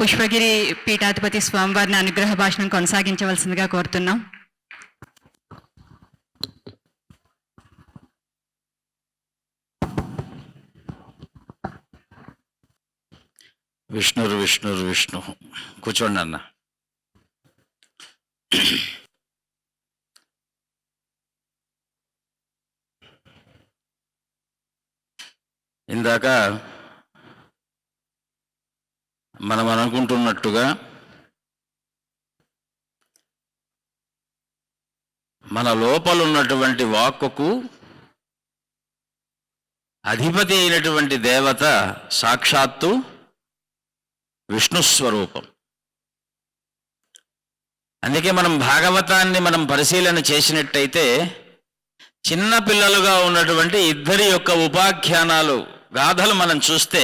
పుష్పగిరి పీఠాధిపతి స్వామివారిని అనుగ్రహ భాషణం కొనసాగించవలసిందిగా కోరుతున్నాం. విష్ణురు విష్ణురు విష్ణు. కూర్చోండి అన్న. ఇందాక మనం అనుకుంటున్నట్టుగా మన లోపల ఉన్నటువంటి వాక్కుకు అధిపతి అయినటువంటి దేవత సాక్షాత్తు విష్ణు స్వరూపం. అందుకే మనం భాగవతాన్ని మనం పరిశీలన చేసినట్టయితే చిన్న పిల్లలుగా ఉన్నటువంటి ఇద్దరి యొక్క ఉపాఖ్యానాలు గాథలు మనం చూస్తే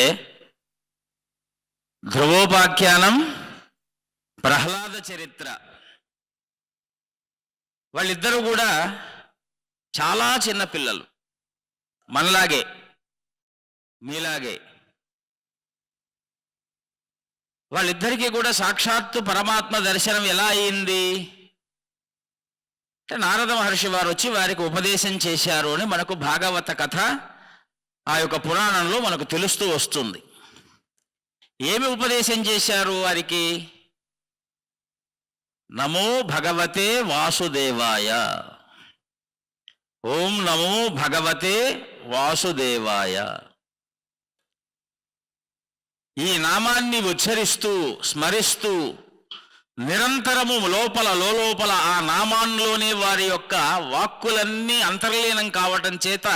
ధ్రువోపాఖ్యానం ప్రహ్లాద చరిత్ర. వాళ్ళిద్దరూ కూడా చాలా చిన్న పిల్లలు. మనలాగే మీలాగే. వాళ్ళిద్దరికీ కూడా సాక్షాత్తు పరమాత్మ దర్శనం ఎలా అయింది? అంటే నారద మహర్షి వారు వచ్చి వారికి ఉపదేశం చేశారు అని మనకు భాగవత కథ ఆ యొక్క పురాణంలో మనకు తెలుస్తూ వస్తుంది. ఏమి ఉపదేశం చేశారు వారికి? నమో భగవతే వాసుదేవాయ. ఓం నమో భగవతే వాసుదేవాయ. ఈ నామాన్ని ఉచ్చరిస్తూ స్మరిస్తూ నిరంతరము లోపల లోపల ఆ నామాన్లోనే వారి యొక్క వాక్కులన్నీ అంతర్లీనం కావటం చేత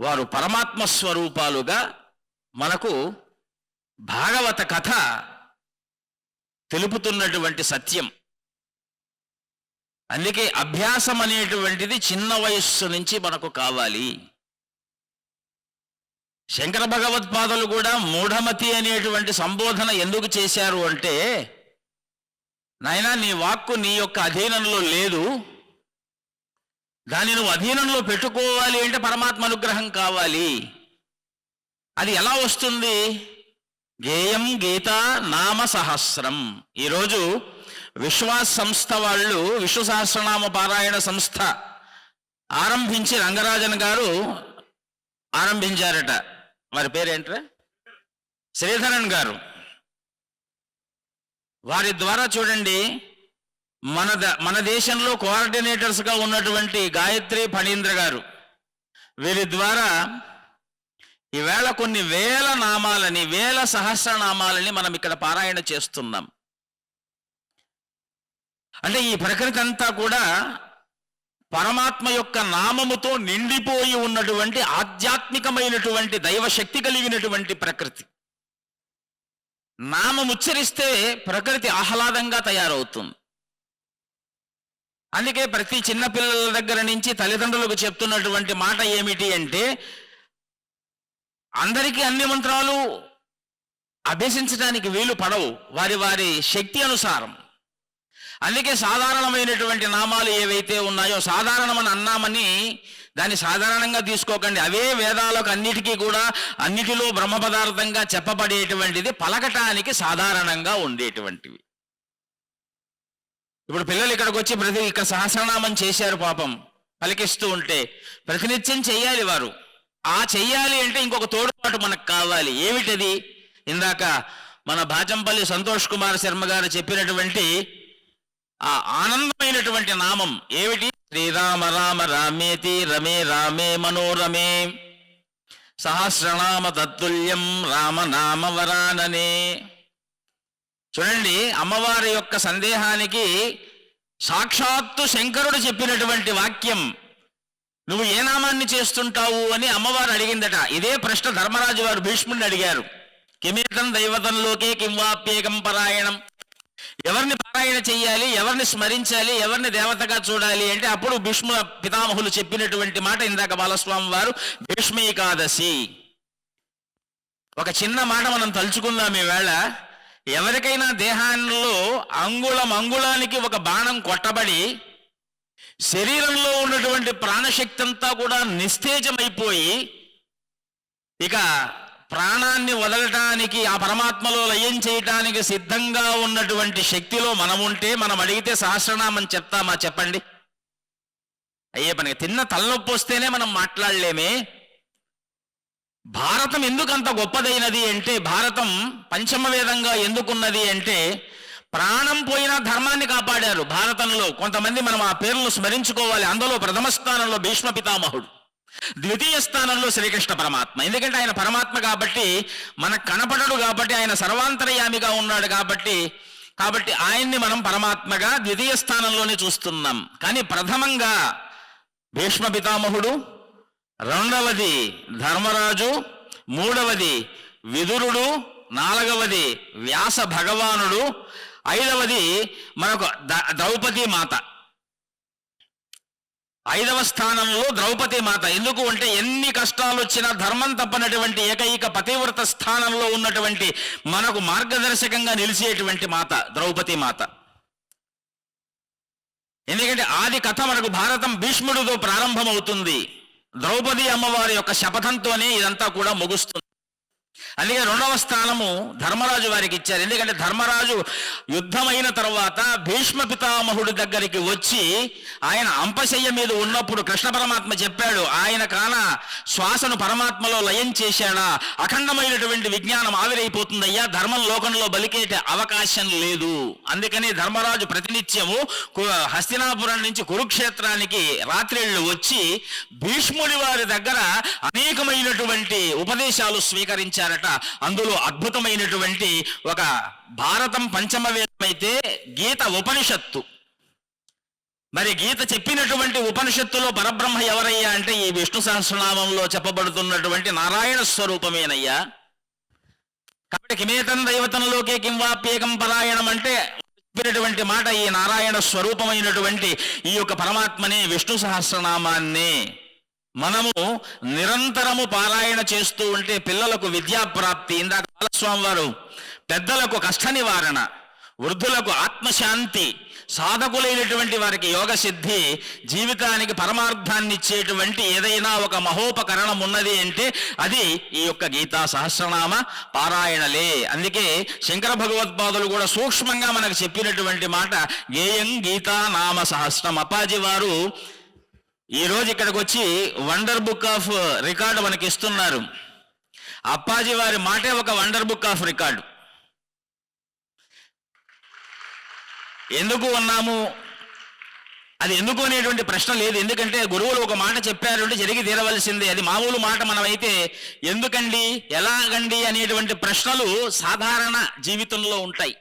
వారు పరమాత్మ స్వరూపాలుగా మనకు భాగవత కథ తెలుపుతున్నటువంటి సత్యం. అందుకే అభ్యాసం అనేటువంటిది చిన్న వయస్సు నుంచి మనకు కావాలి. శంకర భగవత్పాదలు కూడా మూఢమతి అనేటువంటి సంబోధన ఎందుకు చేశారు అంటే నాయనా నీ వాక్కు నీ యొక్క అధీనంలో లేదు. దాన్ని నువ్వు అధీనంలో పెట్టుకోవాలి అంటే పరమాత్మ అనుగ్రహం కావాలి. అది ఎలా వస్తుంది? గేయం గీత నామ సహస్రం. ఈరోజు విశ్వాస్ సంస్థ వాళ్ళు విశ్వ సహస్రనామ పారాయణ సంస్థ ఆరంభించి రంగరాజన్ గారు ఆరంభించారట. వారి పేరేంట్రా? శ్రీధరన్ గారు. వారి ద్వారా చూడండి మన ద- మన దేశంలో కోఆర్డినేటర్స్గా ఉన్నటువంటి గాయత్రి ఫణీంద్ర గారు. వీరి ద్వారా ఈవేళ కొన్ని వేల నామాలని వేల సహస్రనామాలని మనం ఇక్కడ పారాయణ చేస్తున్నాం. అంటే ఈ ప్రకృతి అంతా కూడా పరమాత్మ యొక్క నామముతో నిండిపోయి ఉన్నటువంటి ఆధ్యాత్మికమైనటువంటి దైవశక్తి కలిగినటువంటి ప్రకృతి. నామం ఉచ్చరిస్తే ప్రకృతి ఆహ్లాదంగా తయారవుతుంది. అందుకే ప్రతి చిన్న పిల్లల దగ్గర నుంచి తల్లిదండ్రులకు చెప్తున్నటువంటి మాట ఏమిటి అంటే అందరికీ అన్ని మంత్రాలు అభ్యసించడానికి వీలు పడవు. వారి వారి శక్తి అనుసారం. అందుకే సాధారణమైనటువంటి నామాలు ఏవైతే ఉన్నాయో సాధారణమని అన్నామని దాన్ని సాధారణంగా తీసుకోకండి. అవే వేదాలకు అన్నిటికీ కూడా అన్నిటిలో బ్రహ్మ పదార్థంగా చెప్పబడేటువంటిది పలకటానికి సాధారణంగా ఉండేటువంటివి. ఇప్పుడు పిల్లలు ఇక్కడికి వచ్చి ప్రతి ఇక్కడ సహస్రనామం చేశారు పాపం. పలికిస్తూ ఉంటే ప్రతినిత్యం చేయాలి వారు. ఆ చెయ్యాలి అంటే ఇంకొక తోడుపాటు మనకు కావాలి. ఏమిటది? ఇందాక మన భాచంపల్లి సంతోష్ కుమార్ శర్మ గారు చెప్పినటువంటి ఆ ఆనందమైనటువంటి నామం ఏమిటి? శ్రీరామ రామ రామేతి రమే రామే మనోరమే. సహస్రనామ తత్తుల్యం రామనామ వరాననే. చూడండి అమ్మవారి యొక్క సందేహానికి సాక్షాత్తు శంకరుడు చెప్పినటువంటి వాక్యం నువ్వు ఏ నామాన్ని చేస్తుంటావు అని అమ్మవారు అడిగిందట. ఇదే ప్రశ్న ధర్మరాజు వారు భీష్ముడిని అడిగారు. కిమేతం దైవతంలోకే కింవాప్యేకం పరాయణం. ఎవరిని పారాయణ చెయ్యాలి ఎవరిని స్మరించాలి ఎవరిని దేవతగా చూడాలి అంటే అప్పుడు భీష్మ పితామహులు చెప్పినటువంటి మాట ఇందాక బాలస్వామి వారు భీష్మీకాదశి ఒక చిన్న మాట మనం తలుచుకుందాం ఈవేళ. ఎవరికైనా దేహాల్లో అంగుళం అంగుళానికి ఒక బాణం కొట్టబడి శరీరంలో ఉన్నటువంటి ప్రాణశక్తి అంతా కూడా నిస్తేజమైపోయి ఇక ప్రాణాన్ని వదలటానికి ఆ పరమాత్మలో లయం చేయటానికి సిద్ధంగా ఉన్నటువంటి శక్తిలో మనం ఉంటే మనం అడిగితే సహస్రనామం చెప్తామా చెప్పండి? అయ్యే మనకి తిన్న తలనొప్పి వస్తేనే మనం మాట్లాడలేమే. భారతం ఎందుకు అంత గొప్పదైనది అంటే భారతం పంచమ వేదంగా ఎందుకున్నది అంటే ప్రాణం పోయిన ధర్మాన్ని కాపాడారు భారతంలో. కొంతమంది మనం ఆ పేర్లను స్మరించుకోవాలి. అందులో ప్రథమ స్థానంలో భీష్మ పితామహుడు. ద్వితీయ స్థానంలో శ్రీకృష్ణ పరమాత్మ. ఎందుకంటే ఆయన పరమాత్మ కాబట్టి మనకు కనపడడు కాబట్టి ఆయన సర్వాంతర్యామిగా ఉన్నాడు కాబట్టి కాబట్టి ఆయన్ని మనం పరమాత్మగా ద్వితీయ స్థానంలోనే చూస్తున్నాం. కానీ ప్రథమంగా భీష్మ పితామహుడు రెండవది ధర్మరాజు మూడవది విదురుడు నాలుగవది వ్యాస భగవానుడు ఐదవది మనకు ద్రౌపది మాత. ఐదవ స్థానంలో ద్రౌపది మాత. ఎందుకు అంటే ఎన్ని కష్టాలు వచ్చినా ధర్మం తప్పనటువంటి ఏకైక పతివ్రత స్థానంలో ఉన్నటువంటి మనకు మార్గదర్శకంగా నిలిచేటువంటి మాత ద్రౌపది మాత. ఎందుకంటే ఆది కథ మనకు భారతం భీష్ముడితో ప్రారంభమవుతుంది. ద్రౌపది అమ్మవారి యొక్క శపథంతోనే ఇదంతా కూడా ముగుస్తుంది. అందుకే రెండవ స్థానము ధర్మరాజు వారికి ఇచ్చారు. ఎందుకంటే ధర్మరాజు యుద్ధమైన తర్వాత భీష్మ పితామహుడి దగ్గరికి వచ్చి ఆయన అంపశయ్య మీద ఉన్నప్పుడు కృష్ణ పరమాత్మ చెప్పాడు ఆయన కాన శ్వాసను పరమాత్మలో లయం చేశాడా? అఖండమైనటువంటి విజ్ఞానం ఆవిరైపోతుందయ్యా ధర్మం లోకంలో బలికేటే అవకాశం లేదు. అందుకని ధర్మరాజు ప్రతినిత్యము కు- హస్తినాపురం నుంచి కురుక్షేత్రానికి రాత్రిళ్ళు వచ్చి భీష్ముడి వారి దగ్గర అనేకమైనటువంటి ఉపదేశాలు స్వీకరించారట. అందులో అద్భుతమైనటువంటి ఒక భారతం పంచమ వేదమైతే గీత ఉపనిషత్తు. మరి గీత చెప్పినటువంటి ఉపనిషత్తులో పరబ్రహ్మ ఎవరయ్యా అంటే ఈ విష్ణు సహస్రనామంలో చెప్పబడుతున్నటువంటి నారాయణ స్వరూపమేనయ్యా. కాబట్టి కిమేతం దైవతంలోకే కింవాప్యేకం పరాయణం అంటే చెప్పినటువంటి మాట ఈ నారాయణ స్వరూపమైనటువంటి ఈ యొక్క పరమాత్మనే విష్ణు సహస్రనామాన్నే. మనము నిరంతరము పారాయణ చేస్తూ ఉంటే పిల్లలకు విద్యాప్రాప్తి. ఇందాక బాలస్వామి వారు పెద్దలకు కష్ట నివారణ వృద్ధులకు ఆత్మశాంతి సాధకులైనటువంటి వారికి యోగ సిద్ధి జీవితానికి పరమార్థాన్ని ఇచ్చేటువంటి ఏదైనా ఒక మహోపకరణం ఉన్నది అంటే అది ఈ యొక్క గీతా సహస్రనామ పారాయణలే. అందుకే శంకర భగవత్పాదులు కూడా సూక్ష్మంగా మనకు చెప్పినటువంటి మాట గేయం గీతా నామ సహస్రం. అప్పాజీ వారు ఈరోజు ఇక్కడికి వచ్చి వండర్ బుక్ ఆఫ్ రికార్డు మనకి ఇస్తున్నారు అప్పాజీ వారి మాటే ఒక వండర్ బుక్ ఆఫ్ రికార్డు ఎందుకు ఉన్నాము? అది ఎందుకు అనేటువంటి ప్రశ్న లేదు. ఎందుకంటే గురువులు ఒక మాట చెప్పారు అంటే జరిగి తీరవలసిందే. అది మామూలు మాట మనమైతే ఎందుకండి? ఎలాగండి? అనేటువంటి ప్రశ్నలు సాధారణ జీవితంలో ఉంటాయి.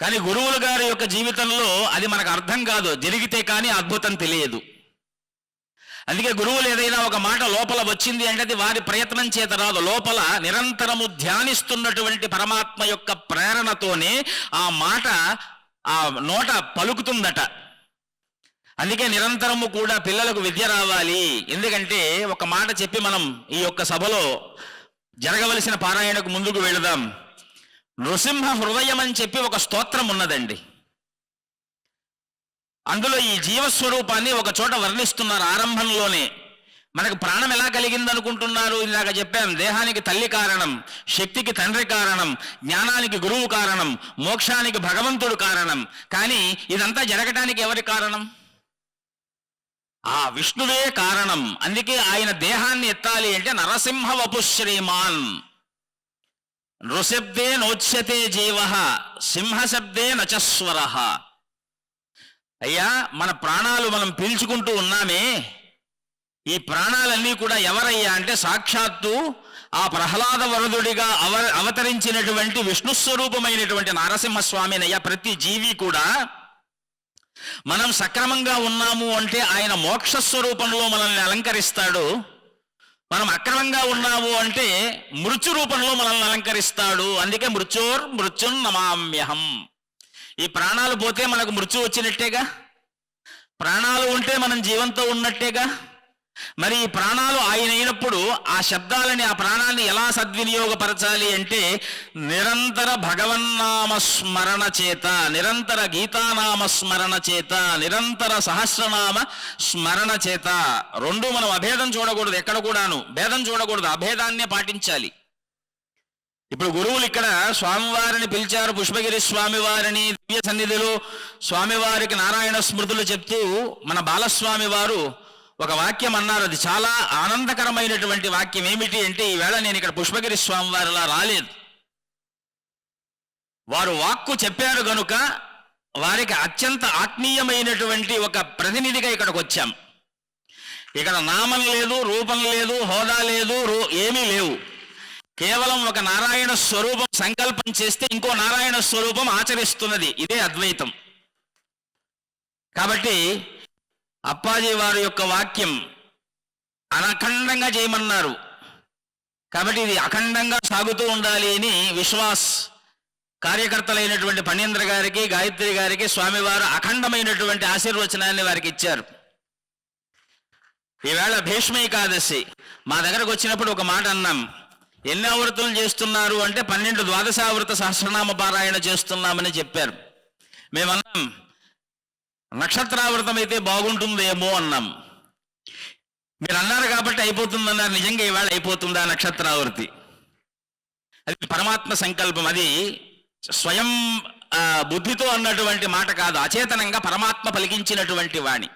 కానీ గురువులు గారి యొక్క జీవితంలో అది మనకు అర్థం కాదు. జరిగితే కానీ అద్భుతం తెలియదు. అందుకే గురువులు ఏదైనా ఒక మాట లోపల వచ్చింది అంటే అది వారి ప్రయత్నం చేత రాదు. లోపల నిరంతరము ధ్యానిస్తున్నటువంటి పరమాత్మ యొక్క ప్రేరణతోనే ఆ మాట ఆ నోట పలుకుతుందట. అందుకే నిరంతరము కూడా పిల్లలకు విద్య రావాలి. ఎందుకంటే ఒక మాట చెప్పి మనం ఈ యొక్క సభలో జరగవలసిన పారాయణకు ముందుకు వెళదాం. నృసింహ హృదయం అని చెప్పి ఒక స్తోత్రం ఉన్నదండి. అందులో ఈ జీవస్వరూపాన్ని ఒక చోట వర్ణిస్తున్నారు ఆరంభంలోనే. మనకు ప్రాణం ఎలా కలిగింది అనుకుంటున్నారు ఇందాక చెప్పాం దేహానికి తల్లి కారణం శక్తికి తండ్రి కారణం జ్ఞానానికి గురువు కారణం మోక్షానికి భగవంతుడు కారణం. కానీ ఇదంతా జరగటానికి ఎవరి కారణం? ఆ విష్ణువే కారణం. అందుకే ఆయన దేహాన్ని ఎత్తాలి అంటే నరసింహ వపు శ్రీమాన్. నృశబ్దే నోచ్యతే జీవ సింహశబ్దే నచస్వర. అయ్యా మన ప్రాణాలు మనం పీల్చుకుంటూ ఉన్నామే. ఈ ప్రాణాలన్నీ కూడా ఎవరయ్యా అంటే సాక్షాత్తు ఆ ప్రహ్లాద వరదుడిగా అవ అవతరించినటువంటి విష్ణు స్వరూపమైనటువంటి నరసింహస్వామినయ్యా ప్రతి జీవి కూడా మనం సక్రమంగా ఉన్నాము అంటే ఆయన మోక్ష స్వరూపంలో మనల్ని అలంకరిస్తాడు. మనం అక్రమంగా ఉన్నాము అంటే మృత్యు రూపంలో మనల్ని అలంకరిస్తాడు. అందుకే మృత్యోర్ మృత్యున్ నమామ్యహం. ఈ ప్రాణాలు పోతే మనకు మృత్యు వచ్చినట్టేగా? ప్రాణాలు ఉంటే మనం జీవంతో ఉన్నట్టేగా? మరి ఈ ప్రాణాలు ఆయన అయినప్పుడు ఆ శబ్దాలని ఆ ప్రాణాన్ని ఎలా సద్వినియోగపరచాలి అంటే నిరంతర భగవన్నామ స్మరణ చేత నిరంతర గీతానామ స్మరణ చేత నిరంతర సహస్రనామ స్మరణ చేత. రెండు మనం అభేదం చూడకూడదు ఎక్కడ కూడాను. భేదం చూడకూడదు అభేదాన్నే పాటించాలి. ఇప్పుడు గురువులు ఇక్కడ స్వామివారిని పిలిచారు పుష్పగిరి స్వామివారిని దివ్య సన్నిధిలో. స్వామివారికి నారాయణ స్మృతులు చెప్తూ మన బాలస్వామి వారు ఒక వాక్యం అన్నారు. అది చాలా ఆనందకరమైనటువంటి వాక్యం ఏమిటి అంటే ఈవేళ నేను ఇక్కడ పుష్పగిరి స్వామివారిలా రాలేదు. వారు వాక్కు చెప్పారు గనుక వారికి అత్యంత ఆత్మీయమైనటువంటి ఒక ప్రతినిధిగా ఇక్కడికి వచ్చాం. ఇక్కడ నామం లేదు రూపం లేదు హోదా లేదు రూ- ఏమీ లేవు. కేవలం ఒక నారాయణ స్వరూపం సంకల్పం చేస్తే ఇంకో నారాయణ స్వరూపం ఆచరిస్తున్నది. ఇదే అద్వైతం. కాబట్టి అప్పాజీ వారి యొక్క వాక్యం అనఖండంగా చేయమన్నారు. కాబట్టి ఇది అఖండంగా సాగుతూ ఉండాలి అని విశ్వాస్ కార్యకర్తలైనటువంటి పణేంద్ర గారికి గాయత్రి గారికి స్వామివారు అఖండమైనటువంటి ఆశీర్వచనాన్ని వారికి ఇచ్చారు. ఈవేళ భీష్మ ఏకాదశి. మా దగ్గరకు వచ్చినప్పుడు ఒక మాట అన్నాం. ఎన్ని ఆవృత్తులు చేస్తున్నారు అంటే పన్నెండు ద్వాదశావృత సహస్రనామ పారాయణ చేస్తున్నామని చెప్పారు. మేమన్నాం నక్షత్రావృతం అయితే బాగుంటుందేమో అన్నాం. మీరు అన్నారు కాబట్టి అయిపోతుందన్నారు. నిజంగా ఈవేళ అయిపోతుందా నక్షత్రావృతి అది పరమాత్మ సంకల్పం. అది స్వయం బుద్ధితో అన్నటువంటి మాట కాదు. అచేతనంగా పరమాత్మ పలికించినటువంటి వాణి.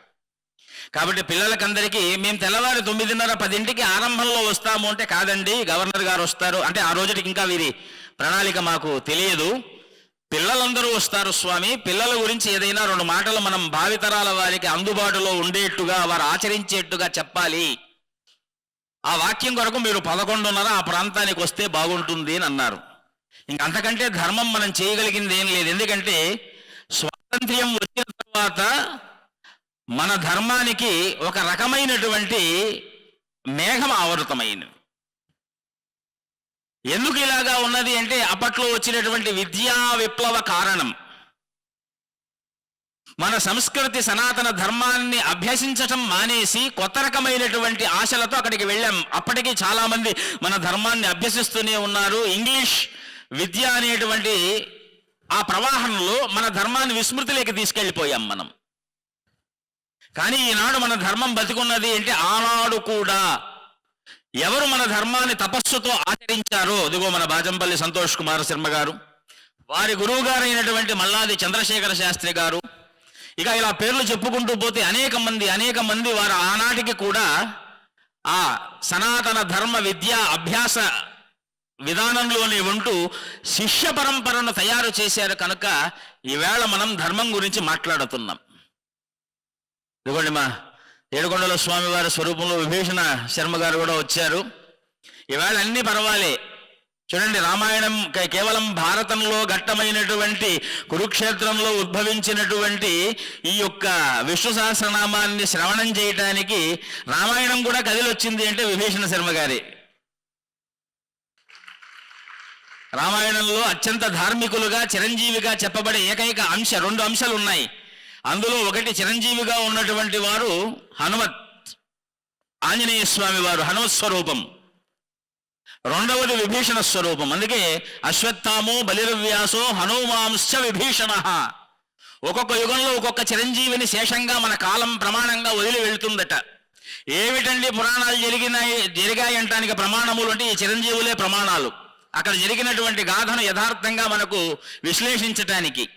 కాబట్టి పిల్లలకందరికీ మేము తెల్లవారు తొమ్మిదిన్నర పదింటికి ఆరంభంలో వస్తాము అంటే కాదండి గవర్నర్ గారు వస్తారు. అంటే ఆ రోజుకి ఇంకా వీరి ప్రణాళిక మాకు తెలియదు. పిల్లలందరూ వస్తారు స్వామి. పిల్లల గురించి ఏదైనా రెండు మాటలు మనం భావితరాల వారికి అందుబాటులో ఉండేట్టుగా వారు ఆచరించేట్టుగా చెప్పాలి. ఆ వాక్యం కొరకు మీరు పదకొండున్నర ఆ ప్రాంతానికి వస్తే బాగుంటుంది అని అన్నారు. ఇంక అంతకంటే ధర్మం మనం చేయగలిగింది ఏం లేదు. ఎందుకంటే స్వాతంత్ర్యం వచ్చిన తర్వాత మన ధర్మానికి ఒక రకమైనటువంటి మేఘం ఆవృతమైనది ఎందుకు ఇలాగా ఉన్నది అంటే అప్పట్లో వచ్చినటువంటి విద్యా విప్లవ కారణం. మన సంస్కృతి సనాతన ధర్మాన్ని అభ్యసించటం మానేసి కొత్త రకమైనటువంటి ఆశలతో అక్కడికి వెళ్ళాం. అప్పటికి చాలామంది మన ధర్మాన్ని అభ్యసిస్తూనే ఉన్నారు. ఇంగ్లీష్ విద్య అనేటువంటి ఆ ప్రవాహంలో మన ధర్మాన్ని విస్మృతిలోకి తీసుకెళ్ళిపోయాం మనం. కానీ ఈనాడు మన ధర్మం బతికున్నది అంటే ఆనాడు కూడా. ఎవరు మన ధర్మాన్ని తపస్సుతో ఆచరించారో? ఇదిగో మన బాజంపల్లి సంతోష్ కుమార్ శర్మ గారు వారి గురువు గారైనటువంటి మల్లాది చంద్రశేఖర శాస్త్రి గారు. ఇక ఇలా పేర్లు చెప్పుకుంటూ పోతే అనేక మంది అనేక మంది వారు ఆనాటికి కూడా ఆ సనాతన ధర్మ విద్యా అభ్యాస విధానంలోనే ఉంటూ శిష్య పరంపరను తయారు చేశారు కనుక ఈవేళ మనం ధర్మం గురించి మాట్లాడుతున్నాం. ఇదిగోండి మా ఏడుకొండల స్వామివారి స్వరూపంలో విభీషణ శర్మ గారు కూడా వచ్చారు. ఇవాళ అన్ని పర్వాలే. చూడండి రామాయణం కేవలం భారతంలో ఘట్టమైనటువంటి కురుక్షేత్రంలో ఉద్భవించినటువంటి ఈ యొక్క విష్ణు సహస్రనామాన్ని శ్రవణం చేయటానికి రామాయణం కూడా కదిలొచ్చింది అంటే విభీషణ శర్మ గారి. రామాయణంలో అత్యంత ధార్మికులుగా చిరంజీవిగా చెప్పబడే ఏకైక అంశ రెండు అంశాలు ఉన్నాయి అందులో ఒకటి చిరంజీవిగా ఉన్నటువంటి వారు హనుమత్ ఆంజనేయ స్వామి వారు హనుమత్ స్వరూపం రెండవది విభీషణ స్వరూపం. అందుకే అశ్వత్థామో బలిర్వ్యాసో హనుమాంశ విభీషణ. ఒక్కొక్క యుగంలో ఒక్కొక్క చిరంజీవిని శేషంగా మన కాలం ప్రమాణంగా వదిలి వెళ్తుందట. ఏమిటండి పురాణాలు జరిగినాయి జరిగాయి అంటానికి ప్రమాణములు అంటే ఈ చిరంజీవులే ప్రమాణాలు. అక్కడ జరిగినటువంటి గాథను యథార్థంగా మనకు విశ్లేషించటానికి.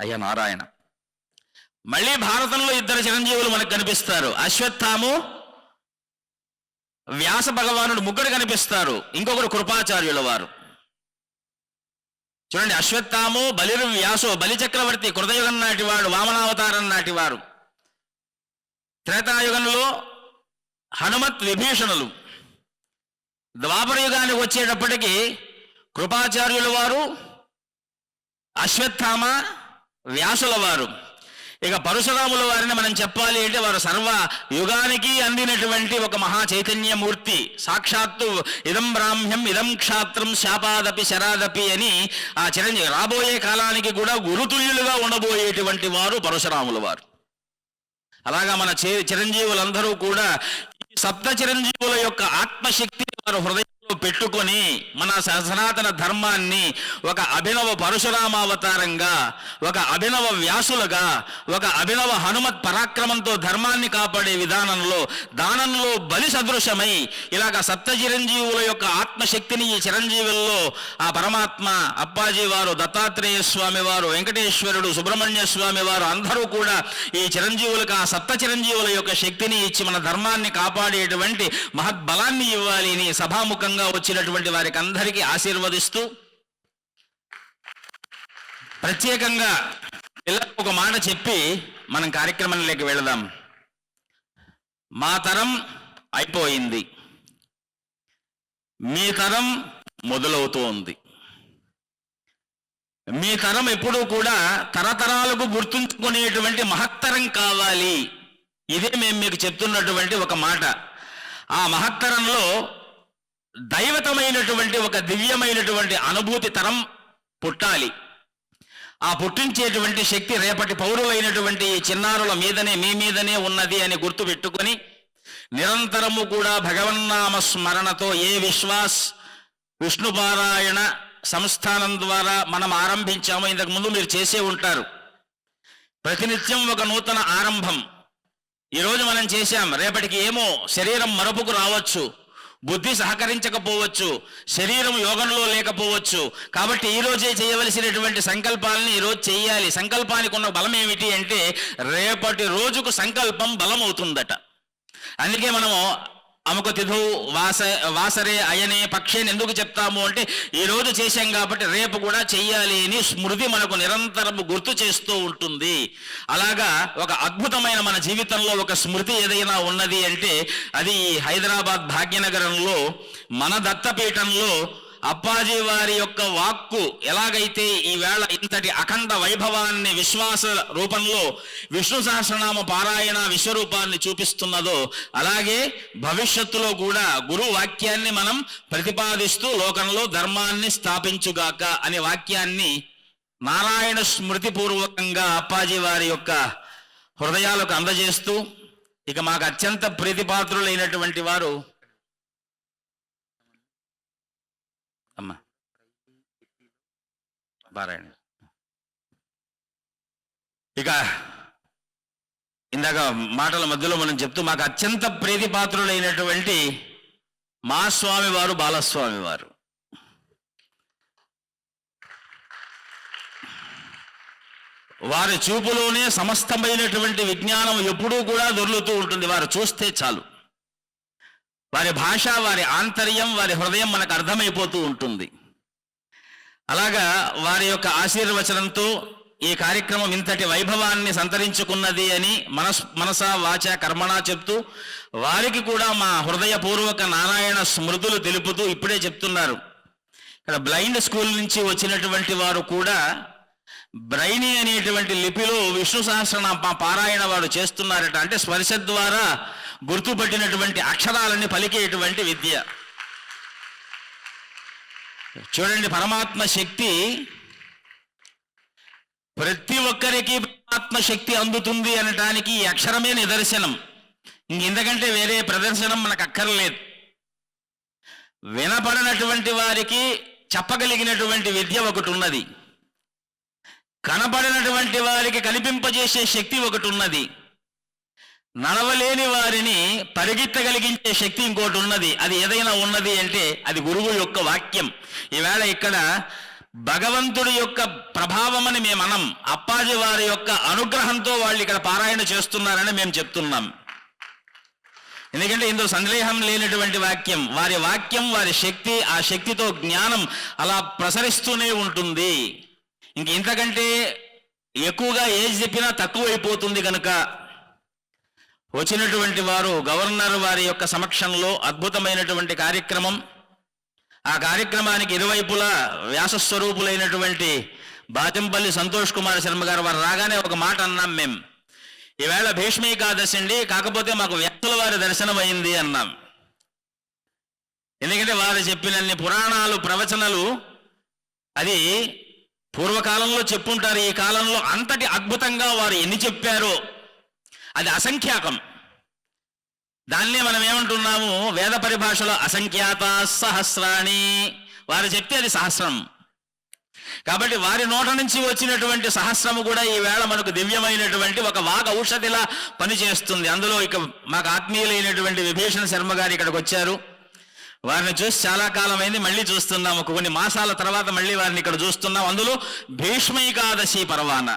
అయ్యా నారాయణ. మళ్ళీ భారతంలో ఇద్దరు చిరంజీవులు మనకు కనిపిస్తారు. అశ్వత్థాము వ్యాస భగవానుడు ముగ్గురు కనిపిస్తారు. ఇంకొకరు కృపాచార్యుల వారు. చూడండి అశ్వత్థాము బలిరు వ్యాసో బలి చక్రవర్తి కృతయుగం నాటి వాడు వామనావతారం నాటి వారు. త్రేతాయుగంలో హనుమత్ విభీషణులు. ద్వాపరయుగానికి వచ్చేటప్పటికీ వచ్చేటప్పటికి కృపాచార్యుల వారు అశ్వత్థామ వ్యాసుల వారు. ఇక పరశురాముల వారిని మనం చెప్పాలి అంటే వారు సర్వ యుగానికి అందినటువంటి ఒక మహా చైతన్యమూర్తి. సాక్షాత్తు ఇదం బ్రాహ్మ్యం ఇదం క్షాత్రం శాపాదపి శరాదపి అని ఆ చిరంజీవి రాబోయే కాలానికి కూడా గురుతుల్యులుగా ఉండబోయేటువంటి వారు పరశురాముల వారు. అలాగా మన చిరంజీవులందరూ కూడా సప్త చిరంజీవుల యొక్క ఆత్మశక్తి వారు హృదయ పెట్టుకొని మన సనాతన ధర్మాన్ని ఒక అభినవ పరశురామావతారంగా ఒక అభినవ వ్యాసులుగా ఒక అభినవ హనుమత్ పరాక్రమంతో ధర్మాన్ని కాపాడే విధానంలో దానంలో బలి సదృశమై ఇలాగ సప్త చిరంజీవుల యొక్క ఆత్మశక్తిని ఈ చిరంజీవుల్లో ఆ పరమాత్మ అప్పాజీ వారు దత్తాత్రేయ స్వామి వారు వెంకటేశ్వరుడు సుబ్రహ్మణ్య స్వామి వారు అందరూ కూడా ఈ చిరంజీవులకు ఆ సప్త చిరంజీవుల యొక్క శక్తిని ఇచ్చి మన ధర్మాన్ని కాపాడేటువంటి మహద్బలాన్ని ఇవ్వాలి అని సభాముఖంగా వచ్చినటువంటి వారికి అందరికీ ఆశీర్వదిస్తూ ప్రత్యేకంగా పిల్లలకు ఒక మాట చెప్పి మనం కార్యక్రమంలోకి వెళదాం. మా తరం అయిపోయింది. మీ తరం మొదలవుతూ ఉంది మీ తరం ఎప్పుడూ కూడా తరతరాలకు గుర్తుంచుకునేటువంటి మహత్తరం కావాలి. ఇదే మేము మీకు చెప్తున్నటువంటి ఒక మాట. ఆ మహత్తరంలో దైవతమైనటువంటి ఒక దివ్యమైనటువంటి అనుభూతి తరం పుట్టాలి. ఆ పుట్టించేటువంటి శక్తి రేపటి పౌరులైనటువంటి ఈ చిన్నారుల మీదనే మీ మీదనే ఉన్నది అని గుర్తు పెట్టుకొని నిరంతరము కూడా భగవన్నామ స్మరణతో ఏ విశ్వాస్ విష్ణుపారాయణ సంస్థానం ద్వారా మనం ఆరంభించామో ఇంతకు ముందు మీరు చేసే ఉంటారు. ప్రతినిత్యం ఒక నూతన ఆరంభం. ఈరోజు మనం చేశాం. రేపటికి ఏమో శరీరం మరపుకు రావచ్చు. బుద్ధి సహకరించకపోవచ్చు శరీరం యోగంలో లేకపోవచ్చు. కాబట్టి ఈ రోజే చేయవలసినటువంటి సంకల్పాలని ఈరోజు చేయాలి. సంకల్పానికి ఉన్న బలం ఏమిటి అంటే రేపటి రోజుకు సంకల్పం బలం అవుతుందట అందుకే మనము అముక తిథు వాస వాసరే అయనే పక్షేని ఎందుకు చెప్తాము అంటే ఈ రోజు చేశాం కాబట్టి రేపు కూడా చెయ్యాలి అని స్మృతి మనకు నిరంతరం గుర్తు చేస్తూ ఉంటుంది. అలాగా ఒక అద్భుతమైన మన జీవితంలో ఒక స్మృతి ఏదైనా ఉన్నది అంటే అది హైదరాబాద్ భాగ్యనగరంలో మన దత్తపీఠంలో అప్పాజీ వారి యొక్క వాక్కు ఎలాగైతే ఈవేళ ఇంతటి అఖండ వైభవాన్ని విశ్వాస రూపంలో విష్ణు సహస్రనామ పారాయణ విశ్వరూపాన్ని చూపిస్తున్నదో అలాగే భవిష్యత్తులో కూడా గురు వాక్యాన్ని మనం ప్రతిపాదిస్తూ లోకంలో ధర్మాన్ని స్థాపించుగాక అనే వాక్యాన్ని నారాయణ స్మృతిపూర్వకంగా అప్పాజీ వారి యొక్క హృదయాలకు అందజేస్తూ ఇక మాకు అత్యంత ప్రీతిపాత్రులైనటువంటి వారు అమ్మా. బారాయణ ఇక ఇందాక మాటల మధ్యలో మనం చెప్తూ మాకు అత్యంత ప్రీతిపాత్రులైనటువంటి మా స్వామివారు బాలస్వామివారు. బాలస్వామి వారు వారి చూపులోనే సమస్తమైనటువంటి విజ్ఞానం ఎప్పుడూ కూడా దొర్లుతూ ఉంటుంది. వారు చూస్తే చాలు. వారి భాష వారి ఆంతర్యం వారి హృదయం మనకు అర్థమైపోతూ ఉంటుంది. అలాగా వారి యొక్క ఆశీర్వచనంతో ఈ కార్యక్రమం ఇంతటి వైభవాన్ని సంతరించుకున్నది అని మనస్ మనస వాచ కర్మణ చెప్తూ వారికి కూడా మా హృదయపూర్వక నారాయణ స్మృతులు తెలుపుతూ ఇప్పుడే చెప్తున్నారు. ఇక్కడ బ్లైండ్ స్కూల్ నుంచి వచ్చినటువంటి వారు కూడా బ్రైని అనేటువంటి లిపిలో విష్ణు సహస్రనామ పారాయణ వారు చేస్తున్నారట. అంటే స్పర్శ ద్వారా గుర్తుపట్టినటువంటి అక్షరాలని పలికేటువంటి విద్య. చూడండి పరమాత్మ శక్తి ప్రతి ఒక్కరికి పరమాత్మ శక్తి అందుతుంది అనటానికి ఈ అక్షరమే నిదర్శనం. ఇంకెందుకంటే వేరే ప్రదర్శనం మనకు అక్కర్లేదు. వినపడినటువంటి వారికి చెప్పగలిగినటువంటి విద్య ఒకటి ఉన్నది. కనపడినటువంటి వారికి కనిపింపజేసే శక్తి ఒకటి ఉన్నది. నడవలేని వారిని పరిగెత్తగలిగించే శక్తి ఇంకోటి ఉన్నది. అది ఏదైనా ఉన్నది అంటే అది గురువు యొక్క వాక్యం. ఈవేళ ఇక్కడ భగవంతుడి యొక్క ప్రభావమని మేము అనం. అప్పాజీ వారి యొక్క అనుగ్రహంతో వాళ్ళు ఇక్కడ పారాయణ చేస్తున్నారని మేము చెప్తున్నాం. ఎందుకంటే ఇందులో సందేహం లేనటువంటి వాక్యం. వారి వాక్యం వారి శక్తి ఆ శక్తితో జ్ఞానం అలా ప్రసరిస్తూనే ఉంటుంది. ఇంక ఇంతకంటే ఎక్కువగా ఏజ్ చెప్పినా తక్కువైపోతుంది కనుక వచ్చినటువంటి వారు గవర్నర్ వారి యొక్క సమక్షంలో అద్భుతమైనటువంటి కార్యక్రమం. ఆ కార్యక్రమానికి ఇరువైపులా వ్యాసస్వరూపులైనటువంటి బాతింపల్లి సంతోష్ కుమార్ శర్మ గారు వారు రాగానే ఒక మాట అన్నాం మేము ఈవేళ భీష్మీకాదశి అండి కాకపోతే మాకు వ్యక్తుల వారి దర్శనం అయింది అన్నాం. ఎందుకంటే వారు చెప్పినన్ని పురాణాలు ప్రవచనలు అది పూర్వకాలంలో చెప్పుంటారు ఈ కాలంలో అంతటి అద్భుతంగా వారు ఎన్ని చెప్పారో. అది అసంఖ్యాకం. దాన్నే మనం ఏమంటున్నాము? వేద పరిభాషలో అసంఖ్యాత సహస్రాణి. వారు చెప్తే అది సహస్రం. కాబట్టి వారి నోట నుంచి వచ్చినటువంటి సహస్రము కూడా ఈ వేళ మనకు దివ్యమైనటువంటి ఒక వాగ ఔషధిలా పనిచేస్తుంది. అందులో ఇక మాకు ఆత్మీయులైనటువంటి విభీషణ శర్మ గారు ఇక్కడికి వచ్చారు. వారిని చూసి చాలా కాలం అయింది మళ్ళీ చూస్తున్నాం ఒక కొన్ని మాసాల తర్వాత మళ్ళీ వారిని ఇక్కడ చూస్తున్నాం అందులో భీష్మైకాదశి పర్వాన.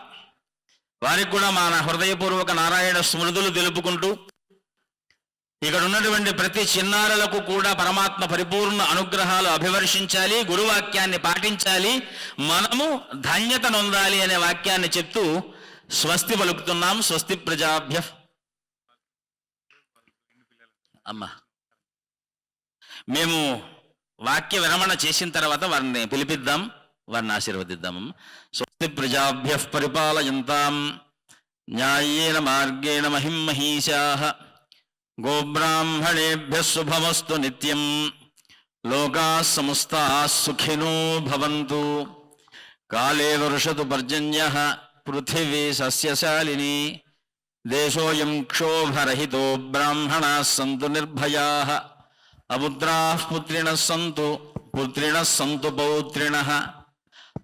వారికి కూడా మన హృదయపూర్వక నారాయణ స్మృతులు తెలుపుకుంటూ ఇక్కడ ఉన్నటువంటి ప్రతి చిన్నారులకు కూడా పరమాత్మ పరిపూర్ణ అనుగ్రహాలు అభివర్షించాలి గురువాక్యాన్ని పాటించాలి మనము ధన్యత నొందాలి అనే వాక్యాన్ని చెప్తూ స్వస్తి పలుకుతున్నాం. స్వస్తి ప్రజాభ్య. అమ్మా. మేము వాక్య విరమణ చేసిన తర్వాత వారిని పిలిపిద్దాం. వారిని ఆశీర్వదిద్దామమ్మ స్వస్తి ప్రజాభ్య పరిపాలయంతాం. న్యాయేన మార్గేణ మహిం మహిషా గోబ్రాహ్మణేభ్య శుభమస్తు నిత్యం. లోకా సమస్తా సుఖినో భవంతు. కాలే వర్షతు పర్జన్య. పృథివీ సస్యశాలిని. దేశోయం క్షోభరహితో బ్రాహ్మణా సంతు నిర్భయా. అపుత్రా పుత్రిణ సంతు. పుత్రిణ సంతు పౌత్రిణ.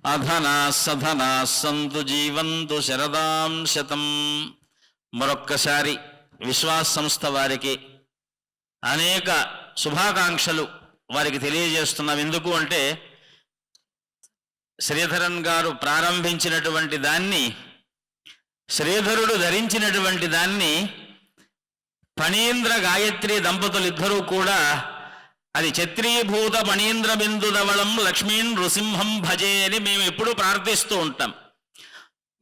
అధనా సధనా సంతు జీవంతు శరదాం శతం. మరొక్కసారి విశ్వాస సంస్థ వారికి అనేక శుభాకాంక్షలు వారికి తెలియజేస్తున్నాం. ఎందుకు అంటే శ్రీధరన్ గారు ప్రారంభించినటువంటి దాన్ని శ్రీధరుడు ధరించినటువంటి దాన్ని ఫణీంద్ర గాయత్రి దంపతులు ఇద్దరూ కూడా అది చత్రీభూత మణీంద్రబిందుదవళం బిందుదవళం నృసింహం భజే అని మేము ఎప్పుడూ ప్రార్థిస్తూ ఉంటాం.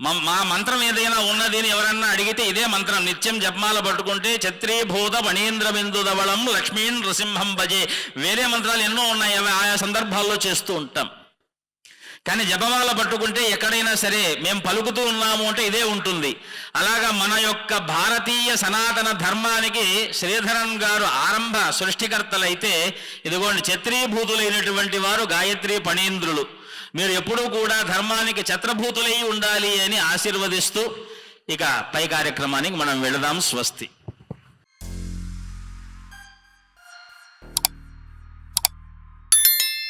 మా- మా మంత్రం ఏదైనా ఉన్నది అని ఎవరన్నా అడిగితే ఇదే మంత్రం. నిత్యం జపమాల పట్టుకుంటే ఛత్రీభూత మణీంద్రబిందుదవళం బిందుదవళం నృసింహం భజే. వేరే మంత్రాలు ఎన్నో ఉన్నాయి అవి ఆయా సందర్భాల్లో చేస్తూ ఉంటాం. కానీ జపమాల పట్టుకుంటే ఎక్కడైనా సరే మేము పలుకుతూ ఉన్నాము అంటే ఇదే ఉంటుంది. అలాగా మన యొక్క భారతీయ సనాతన ధర్మానికి శ్రీధరన్ గారు ఆరంభ సృష్టికర్తలైతే ఇదిగోండి ఛత్రీభూతులైనటువంటి వారు గాయత్రి పణీంద్రులు. మీరు ఎప్పుడూ కూడా ధర్మానికి ఛత్రభూతులై ఉండాలి అని ఆశీర్వదిస్తూ ఇక పై కార్యక్రమానికి మనం వెళదాం. స్వస్తి.